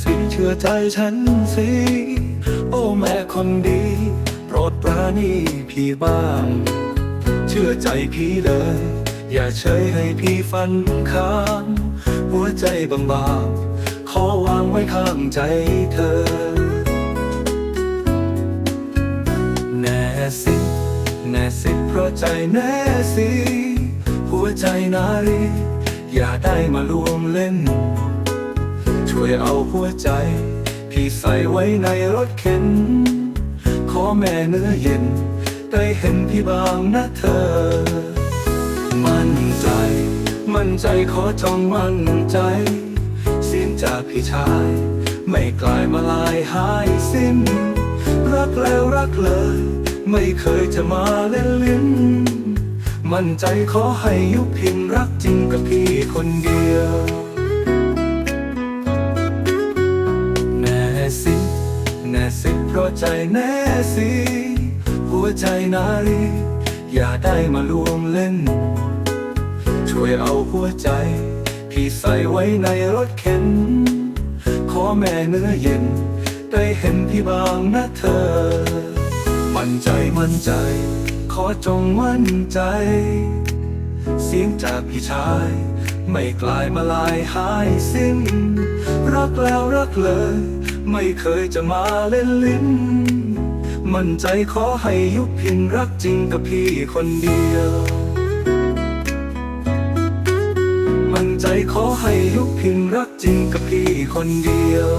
เชื่อใจฉันสิ โอ้แม่คนดี โปรดปราณีพี่บ้าง เชื่อใจพี่เลย อย่าเฉยให้พี่ฟันข้างหัวใจบางขอวางไว้ข้างใจเธอ แน่สิ แน่สิเพราะใจแน่สิ หัวใจนารี อย่าได้มาลวงเล่น ช่วยเอาหัวใจ พี่ใส่ไว้ในรถเข็น ขอแม่เนื้อเย็น ได้เห็นพี่บางนะเธอ มั่นใจ มั่นใจขอจองมั่นใจสิ้นจากพี่ชาย ไม่กลายมาลายหายสิ้น รักแล้วรักเลย ไม่เคยจะมาเล่นลิ้นมั่นใจขอให้ยุพินรักจริงกับพี่คนเดียว น่สิเพราะใจแน่สิ หัวใจนารีอย่าได้มาลวงเล่น ช่วยเอาหัวใจ พี่ใส่ไว้ในรถเข็น ขอแม่เนื้อเย็น ได้เห็นพี่บางนะเธอ มั่นใจมั่นใจ ขอจงมั่นใจ สียงจากพี่ชาย ไม่กลายมาลายหายสิ้น รักแล้วรักเลย ไม่เคยจะมาเล่นลิ้น มั่นใจขอให้ยุบพินรักจริงกับพี่คนเดียว มั่นใจขอให้ยุบพินรักจริงกับพี่คนเดียว